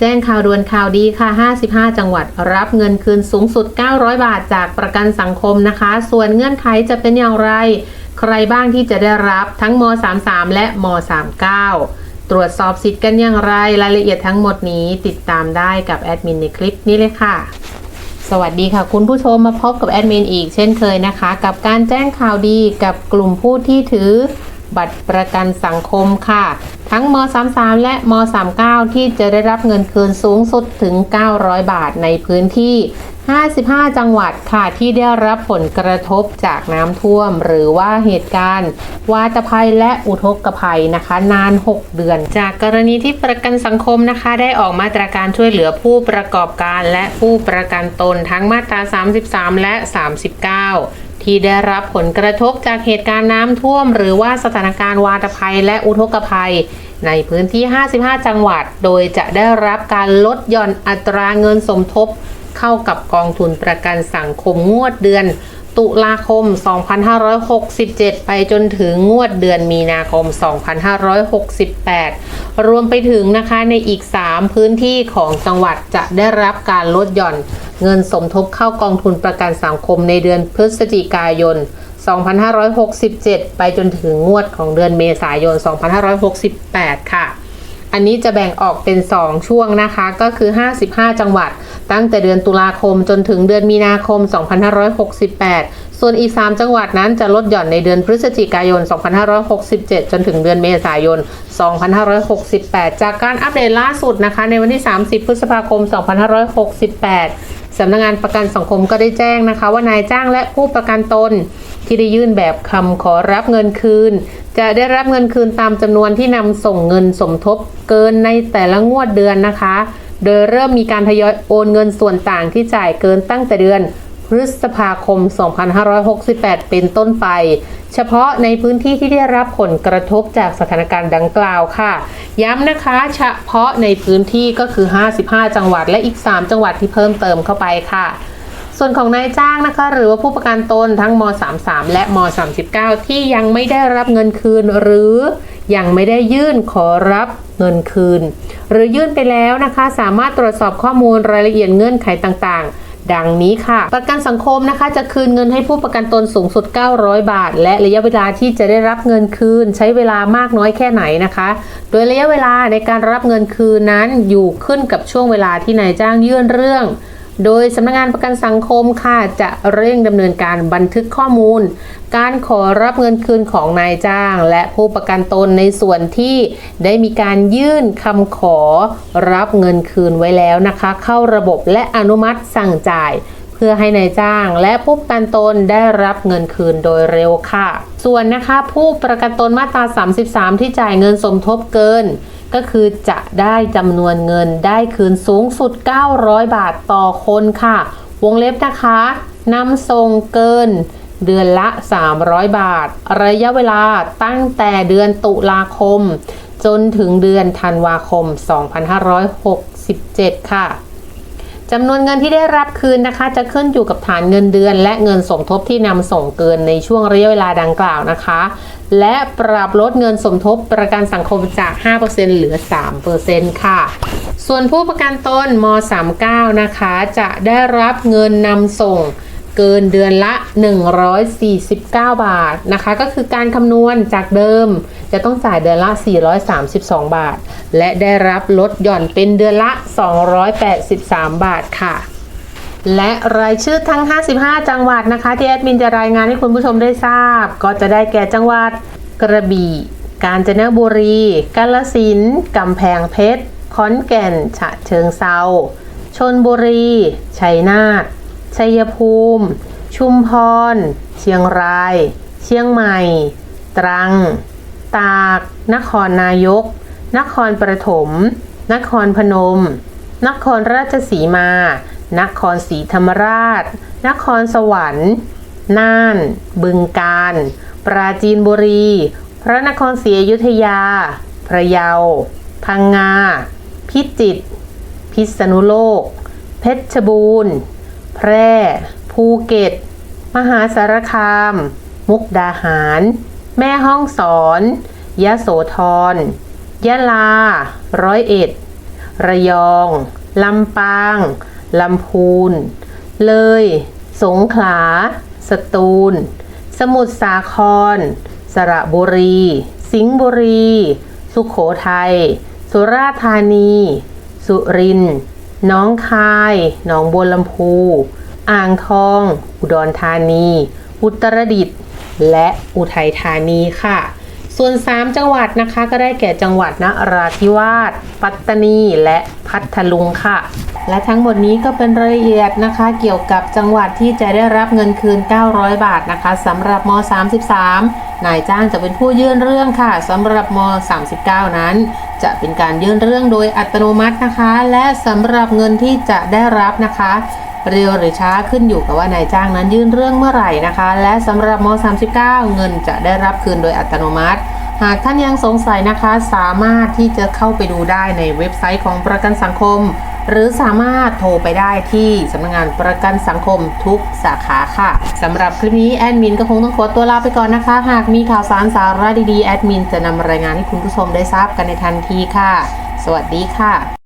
แจ้งข่าวด่วนข่าวดีค่ะ 55 จังหวัดรับเงินคืนสูงสุด 900 บาทจากประกันสังคมนะคะ ส่วนเงื่อนไขจะเป็นอย่างไร ใครบ้างที่จะได้รับทั้งม 33 และม 39 ตรวจสอบสิทธิ์กันอย่างไร รายละเอียดทั้งหมดนี้ติดตามได้กับแอดมินในคลิปนี้เลยค่ะ สวัสดีค่ะ คุณผู้ชมมาพบกับแอดมินอีกเช่นเคยนะคะ กับการแจ้งข่าวดีกับกลุ่มผู้ที่ถือ บัตรประกันสังคมค่ะ ทั้งม 33 และม 39 ที่จะได้รับเงินคืนสูงสุดถึง 900 บาทในพื้นที่ 55 จังหวัดค่ะที่ได้รับผลกระทบจากน้ำท่วม หรือว่าเหตุการณ์วาตภัยและอุทกภัยนะคะ นาน 6 เดือน จากกรณีที่ประกันสังคมนะคะ ได้ออกมาตรการช่วยเหลือผู้ประกอบการและผู้ประกันตนทั้งมาตรา 33 และ 39 ที่ได้รับผลกระทบจากเหตุการณ์น้ำท่วม หรือว่าสถานการณ์วาตภัยและอุทกภัย ในพื้นที่ 55 จังหวัด โดยจะได้รับการลดหย่อนอัตราเงินสมทบ เข้ากับกองทุนประกันสังคมงวดเดือน ตุลาคม 2567 ไปจนถึงงวดเดือนมีนาคม 2568 รวมไปถึงนะคะในอีก 3 พื้นที่ของจังหวัดจะได้รับการลดหย่อนเงินสมทบเข้ากองทุนประกันสังคมในเดือนพฤศจิกายน 2567 ไปจนถึงงวดของเดือนเมษายน 2568 ค่ะ อันนี้จะแบ่งออกเป็น 2 ช่วงนะคะ ก็คือ 55 จังหวัด ตั้งแต่เดือนตุลาคมจนถึงเดือนมีนาคม 2568 ส่วนอีก 3 จังหวัดนั้นจะลดหย่อนในเดือนพฤศจิกายน 2567 จนถึงเดือนเมษายน 2568 จากการอัปเดตล่าสุดนะคะ ในวันที่ 30 พฤษภาคม 2568สำนักงานประกันสังคมก็ได้แจ้งนะคะ ว่านายจ้างและผู้ประกันตนที่ได้ยื่นแบบคำขอรับเงินคืน จะได้รับเงินคืนตามจำนวนที่นำส่งเงินสมทบเกินในแต่ละงวดเดือนนะคะ โดยเริ่มมีการทยอยโอนเงินส่วนต่างที่จ่ายเกินตั้งแต่เดือนพฤษภาคม 2568 เป็นต้นไป เฉพาะในพื้นที่ที่ได้รับผลกระทบจากสถานการณ์ดังกล่าวค่ะ ย้ำนะคะ เฉพาะในพื้นที่ก็คือ 55 จังหวัดและอีก 3 จังหวัดที่เพิ่มเติมเข้าไปค่ะ ส่วนของนายจ้างนะคะ หรือว่าผู้ประกันตนทั้งม 33 และม 39 ที่ยังไม่ได้รับเงินคืนหรือ ยังไม่ได้ยื่นขอรับเงินคืน หรือยื่นไปแล้วนะคะ สามารถตรวจสอบข้อมูลรายละเอียดเงื่อนไขต่างๆ ดังนี้ค่ะ ประกันสังคมนะคะ จะคืนเงินให้ผู้ประกันตนสูงสุด 900 บาท และระยะเวลาที่จะได้รับเงินคืน ใช้เวลามากน้อยแค่ไหนนะคะ โดยระยะเวลาในการรับเงินคืนนั้นอยู่ขึ้นกับช่วงเวลาที่นายจ้างยื่นเรื่อง โดยสำนักงานประกันสังคมค่ะจะเร่งดำเนินการบันทึกข้อมูล การขอรับเงินคืนของนายจ้าง และผู้ประกันตนในส่วนที่ได้มีการยื่นคำขอรับเงินคืนไว้แล้วนะคะ เข้าระบบและอนุมัติสั่งจ่ายเพื่อให้นายจ้างและผู้ประกันตนได้รับเงินคืนโดยเร็วค่ะ ส่วนนะคะผู้ประกันตนมาตรา 33 ที่จ่ายเงินสมทบเกิน ก็คือจะได้จำนวนเงินได้คืนสูงสุด 900 บาทต่อคนค่ะ วงเล็บนะคะนำส่งเกินเดือนละ 300 บาท ระยะเวลาตั้งแต่เดือนตุลาคม จนถึงเดือนธันวาคม 2567 ค่ะ จำนวนเงินที่ได้รับคืนนะคะ จะขึ้นอยู่กับฐานเงินเดือน และเงินสมทบที่นำส่งเกินในช่วงระยะเวลาดังกล่าวนะคะ และปรับลดเงินสมทบประกันสังคมจาก 5%เหลือ 3%ค่ะ ส่วนผู้ประกันตนม 39 นะคะ จะได้รับเงินนำส่ง เกินเดือนละ 149 บาทนะคะ ก็คือการคำนวณจากเดิม จะต้องจ่ายเดือนละ 432 บาท และได้รับลดหย่อนเป็นเดือนละ 283 บาทค่ะ และรายชื่อทั้ง 55 จังหวัดนะคะ ที่แอดมินจะรายงานให้คุณผู้ชมได้ทราบ ก็จะได้แก่จังหวัดกระบี่ กาญจนบุรี กาฬสินธุ์กำแพงเพชรขอนแก่น ฉะเชิงเซาชนบุรี ชัยนาท ชัยภูมิ ชุมพร เชียงราย เชียงใหม่ ตรัง ตาก นครนายก นครปฐม นครพนม นครราชสีมา นครศรีธรรมราช นครสวรรค์ น่าน บึงกาฬ ปราจีนบุรี พระนครศรีอยุธยา พระเยา พังงา พิจิตร พิษณุโลก เพชรบูรณ์ แพร่ ภูเก็ต มหาสารคาม มุกดาหาร แม่ห้องสอน ยะโสธร ยะลา ร้อยเอ็ด ระยอง ลำปาง ลำพูน เลย สงขลา สตูล สมุทรสาคร สระบุรี สิงห์บุรี สุขโขทัย สุราษฎร์ธานี สุรินทร์ น้องคาย หนองบัวลำพู อ่างทอง อุดรธานี อุตรดิตถ์ และอุทัยธานีค่ะ ส่วน 3 จังหวัดนะคะก็ได้แก่จังหวัดนราธิวาส ปัตตานี และพัทลุงค่ะ และทั้งหมดนี้ก็เป็นรายละเอียดนะคะ เกี่ยวกับจังหวัดที่จะได้รับเงินคืน 900 บาทนะคะสำหรับม 33 นายจ้างจะเป็นผู้ยื่นเรื่องค่ะสำหรับม 39 นั้น จะเป็นการยื่นเรื่องโดยอัตโนมัตินะคะ และสำหรับเงินที่จะได้รับนะคะเร็วหรือช้าขึ้นอยู่กับว่านายจ้างนั้นยื่นเรื่องเมื่อไหร่นะคะ และสำหรับม 39 เงินจะได้รับคืนโดยอัตโนมัติ หากท่านยังสงสัยนะคะสามารถที่จะเข้าไปดูได้ในเว็บไซต์ของประกันสังคม หรือสามารถโทรไปได้ที่สำนักงานประกันสังคมทุกสาขาค่ะสำหรับคลิปนี้แอดมินก็คงต้องขอตัวลาไปก่อนนะคะ หากมีข่าวสารสาระดีๆแอดมินจะนำรายงานให้คุณผู้ชมได้ทราบกันในทันทีค่ะ สวัสดีค่ะ